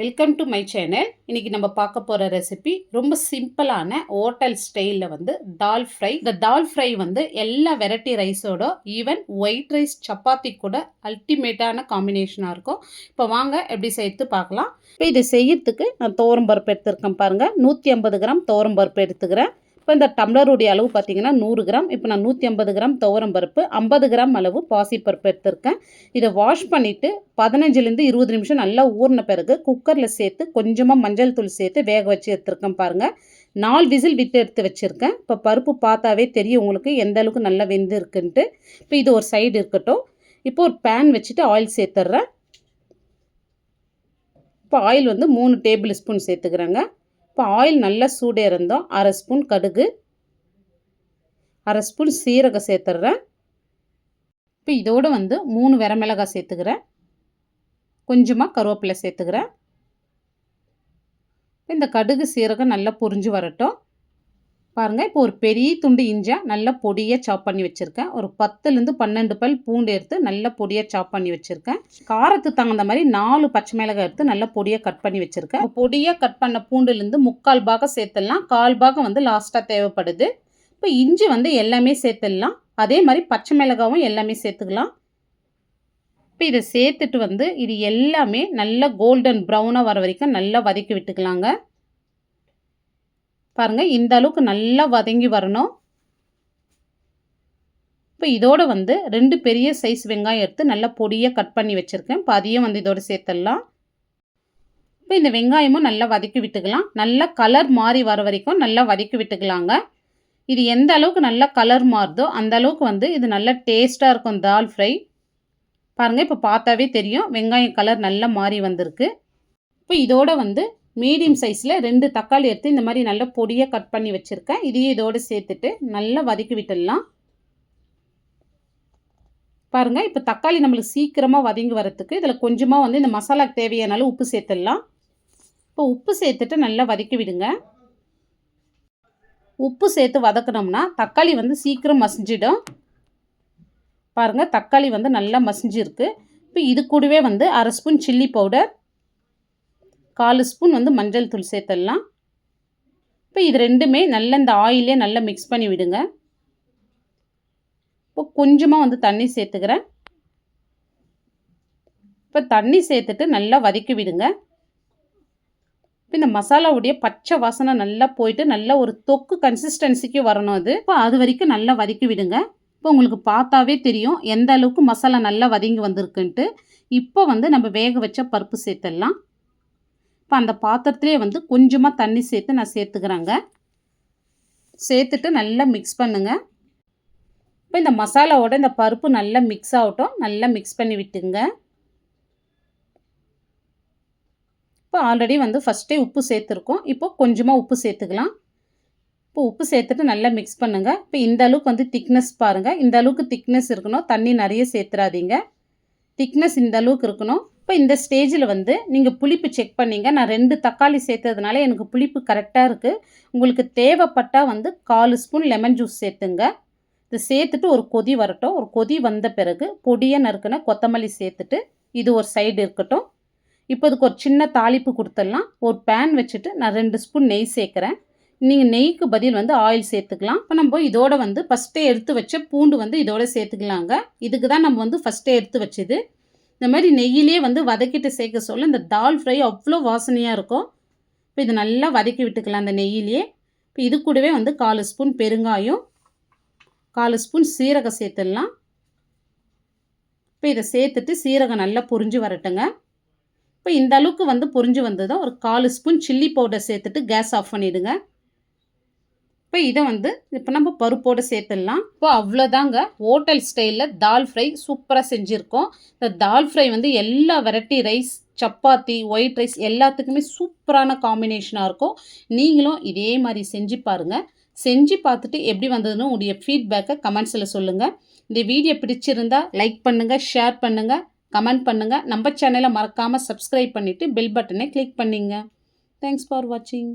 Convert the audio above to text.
Welcome to my channel இன்னைக்கு நம்ம பார்க்க போகிற ரெசிபி ரொம்ப சிம்பிளான ஹோட்டல் ஸ்டைலில் வந்து தால் ஃப்ரை இந்த தால் ஃப்ரை வந்து எல்லா வெரைட்டி ரைஸோட ஈவன் ஒயிட் ரைஸ் சப்பாத்தி கூட அல்டிமேட்டான காம்பினேஷனாக இருக்கும். இப்போ வாங்க எப்படி செய்து பார்க்கலாம். இப்போ இதை செய்யறதுக்கு நான் துவரம் பருப்பு எடுத்துருக்கேன் பாருங்கள் நூற்றி ஐம்பது கிராம் துவரம் பருப்பு எடுத்துக்கிறேன். இப்போ இந்த டம்ளருடைய அளவு பார்த்தீங்கன்னா நூறு கிராம். இப்போ நான் நூற்றி ஐம்பது கிராம் துவரம் பருப்பு ஐம்பது கிராம் அளவு பாசிப்பருப்பு எடுத்திருக்கேன். இதை வாஷ் பண்ணிவிட்டு பதினஞ்சுலேருந்து இருபது நிமிஷம் நல்லா ஊறின பிறகு குக்கரில் சேர்த்து கொஞ்சமாக மஞ்சள் தூள் சேர்த்து வேக வச்சு எடுத்துருக்கேன் பாருங்கள் நாலு விசில் விட்டு எடுத்து வச்சுருக்கேன். இப்போ பருப்பு பார்த்தாவே தெரியும் உங்களுக்கு எந்த அளவுக்கு நல்லா வெந்து இருக்குன்ட்டு இப்போ இது ஒரு சைடு இருக்கட்டும். இப்போ ஒரு பேன் வச்சுட்டு ஆயில் சேர்த்துட்றேன். இப்போ ஆயில் வந்து மூணு டேபிள் ஸ்பூன் சேர்த்துக்கிறேங்க. இப்போ ஆயில் நல்லா சூடே இருந்தோம் அரை ஸ்பூன் கடுகு அரை ஸ்பூன் சீரகம் சேர்த்துட்றேன். இப்போ இதோடு வந்து மூணு வரமிளகாய் சேர்த்துக்கிறேன். கொஞ்சமாக கருவேப்பிலை சேர்த்துக்கிறேன். இந்த கடுகு சீரகம் நல்லா பொரிஞ்சு வரட்டும். பாருங்கள் இப்போ ஒரு பெரிய துண்டு இஞ்சா நல்லா பொடியாக சாப் பண்ணி வச்சுருக்கேன். ஒரு பத்துலேருந்து பன்னெண்டு பல் பூண்டு எடுத்து நல்லா பொடியாக சாப் பண்ணி வச்சுருக்கேன். காரத்துக்கு தகுந்த மாதிரி நாலு பச்சை மிளகாய் எடுத்து நல்லா பொடியாக கட் பண்ணி வச்சுருக்கேன். பொடியாக கட் பண்ண பூண்டுலேருந்து முக்கால் பாகம் சேர்த்துடலாம். கால் பாகம் வந்து லாஸ்ட்டாக தேவைப்படுது. இப்போ இஞ்சி வந்து எல்லாமே சேர்த்துடலாம். அதே மாதிரி பச்சை மிளகாவும் எல்லாமே சேர்த்துக்கலாம். இப்போ இதை சேர்த்துட்டு வந்து இது எல்லாமே நல்லா கோல்டன் ப்ரௌனாக வர வரைக்கும் நல்லா வதக்கி விட்டுக்கலாங்க. பாருங்கள் இந்த அளவுக்கு நல்லா வதங்கி வரணும். இப்போ இதோட வந்து ரெண்டு பெரிய சைஸ் வெங்காயம் எடுத்து நல்லா பொடியாக கட் பண்ணி வச்சுருக்கேன். இப்போ அதையும் வந்து இதோடு சேர்த்துடலாம். இப்போ இந்த வெங்காயமும் நல்லா வதக்கி விட்டுக்கலாம். நல்லா கலர் மாறி வர வரைக்கும் நல்லா வதக்கி விட்டுக்கலாங்க. இது எந்த அளவுக்கு நல்லா கலர் மாறுதோ அந்த அளவுக்கு வந்து இது நல்லா டேஸ்ட்டாக இருக்கும் தால் ஃப்ரை பாருங்கள் இப்போ பார்த்தாவே தெரியும். வெங்காயம் கலர் நல்லா மாறி வந்திருக்கு. இப்போ இதோட வந்து மீடியம் சைஸில் ரெண்டு தக்காளி எடுத்து இந்த மாதிரி நல்லா பொடியாக கட் பண்ணி வச்சுருக்கேன். இதையும் இதோடு சேர்த்துட்டு நல்லா வதக்கி விட்டுடலாம். பாருங்கள் இப்போ தக்காளி நம்மளுக்கு சீக்கிரமாக வதங்கி வரத்துக்கு இதில் கொஞ்சமாக வந்து இந்த மசாலாக்கு தேவையானாலும் உப்பு சேர்த்துடலாம். இப்போ உப்பு சேர்த்துட்டு நல்லா வதக்கி விடுங்க. உப்பு சேர்த்து வதக்கினோம்னா தக்காளி வந்து சீக்கிரம் மசிஞ்சிடும். பாருங்கள் தக்காளி வந்து நல்லா மசிஞ்சிருக்கு. இப்போ இது கூடவே வந்து அரை ஸ்பூன் சில்லி பவுடர் கால் ஸ்பூன் வந்து மஞ்சள் தூள் சேர்த்துடலாம். இப்போ இது ரெண்டுமே நல்ல இந்த ஆயிலே நல்லா மிக்ஸ் பண்ணி விடுங்க. இப்போ கொஞ்சமாக வந்து தண்ணி சேர்த்துக்கிறேன். இப்போ தண்ணி சேர்த்துட்டு நல்லா வதக்கி விடுங்க. இப்போ இந்த மசாலாவுடைய பச்சை வாசனை நல்லா போயிட்டு நல்லா ஒரு தொக்கு கன்சிஸ்டன்சிக்கு வரணும் அது. இப்போ அது வரைக்கும் நல்லா வதக்கி விடுங்க. இப்போ உங்களுக்கு பார்த்தாவே தெரியும் எந்த அளவுக்கு மசாலா நல்லா வதங்கி வந்திருக்குன்ட்டு. இப்போ வந்து நம்ம வேக வச்ச பருப்பு சேர்த்துடலாம். இப்போ அந்த பாத்திரத்துலேயே வந்து கொஞ்சமாக தண்ணி சேர்த்து நான் சேர்த்துக்கிறேங்க. சேர்த்துட்டு நல்லா மிக்ஸ் பண்ணுங்கள் இப்போ இந்த மசாலாவோட இந்த பருப்பு நல்லா மிக்ஸ் ஆகட்டும். நல்லா மிக்ஸ் பண்ணி விட்டுங்க. இப்போ ஆல்ரெடி வந்து ஃபஸ்ட்டே உப்பு சேர்த்துருக்கோம். இப்போ கொஞ்சமாக உப்பு சேர்த்துக்கலாம். இப்போ உப்பு சேர்த்துட்டு நல்லா மிக்ஸ் பண்ணுங்கள் இப்போ இந்த அளவுக்கு வந்து திக்னஸ் பாருங்கள் இந்த அளவுக்கு திக்னஸ் இருக்கணும். தண்ணி நிறைய சேர்த்துறாதீங்க. திக்னஸ் இந்த அளவுக்கு இருக்கணும். இப்போ இந்த ஸ்டேஜில் வந்து நீங்கள் புளிப்பு செக் பண்ணிங்க. நான் ரெண்டு தக்காளி சேர்த்ததுனால எனக்கு புளிப்பு கரெக்டாக இருக்குது உங்களுக்கு தேவைப்பட்டால் வந்து கால் ஸ்பூன் லெமன் ஜூஸ் சேர்த்துங்க. இது சேர்த்துட்டு ஒரு கொதி வரட்டும். ஒரு கொதி வந்த பிறகு பொடியாக நறுக்குன கொத்தமல்லி சேர்த்துட்டு இது ஒரு சைடு இருக்கட்டும். இப்போ இதுக்கு ஒரு சின்ன தாளிப்பு கொடுத்துடலாம். ஒரு பேன் வச்சுட்டு நான் ரெண்டு ஸ்பூன் நெய் சேர்க்குறேன். நீங்கள் நெய்க்கு பதில் வந்து ஆயில் சேர்த்துக்கலாம். இப்போ நம்ம இதோட வந்து ஃபஸ்ட்டே எடுத்து வச்ச பூண்டு வந்து இதோட சேர்த்துக்கலாங்க. இதுக்கு தான் நம்ம வந்து ஃபஸ்ட்டே எடுத்து வச்சது. இந்த மாதிரி நெய்யிலே வந்து வதக்கிட்டு சேர்க்க சொல்ல இந்த தால் ஃப்ரை அவ்வளோ வாசனையாக இருக்கும். இப்போ இது நல்லா வதக்கி விட்டுக்கலாம் அந்த நெய்யிலேயே இப்போ இது கூடவே வந்து காலு ஸ்பூன் பெருங்காயம் காலு ஸ்பூன் சீரகம் சேர்த்துடலாம். இப்போ இதை சேர்த்துட்டு சீரகம் நல்லா பொரிஞ்சு வரட்டுங்க. இப்போ இந்த அளவுக்கு வந்து பொரிஞ்சு வந்ததும் ஒரு காலு ஸ்பூன் சில்லி பவுடர் சேர்த்துட்டு கேஸ் ஆஃப் பண்ணிவிடுங்க இப்போ இதை வந்து இப்போ நம்ம பருப்போடு சேர்த்துடலாம் இப்போ அவ்வளோதாங்க ஹோட்டல் ஸ்டைலில் தால் ஃப்ரை சூப்பராக செஞ்சுருக்கோம். இந்த தால் ஃப்ரை வந்து எல்லா variety rice chapati white rice எல்லாத்துக்குமே சூப்பரான காம்பினேஷனாக இருக்கும். நீங்களும் இதே மாதிரி செஞ்சு பாருங்கள் செஞ்சு பார்த்துட்டு எப்படி வந்ததுன்னு உடைய ஃபீட்பேக்கை கமெண்ட்ஸில் சொல்லுங்கள் இந்த வீடியோ பிடிச்சிருந்தா லைக் பண்ணுங்கள் ஷேர் பண்ணுங்கள் கமெண்ட் பண்ணுங்கள் நம்ம சேனலை மறக்காமல் சப்ஸ்கிரைப் பண்ணிவிட்டு பெல் பட்டனை கிளிக் பண்ணிங்க. தேங்க்ஸ் ஃபார் வாட்சிங்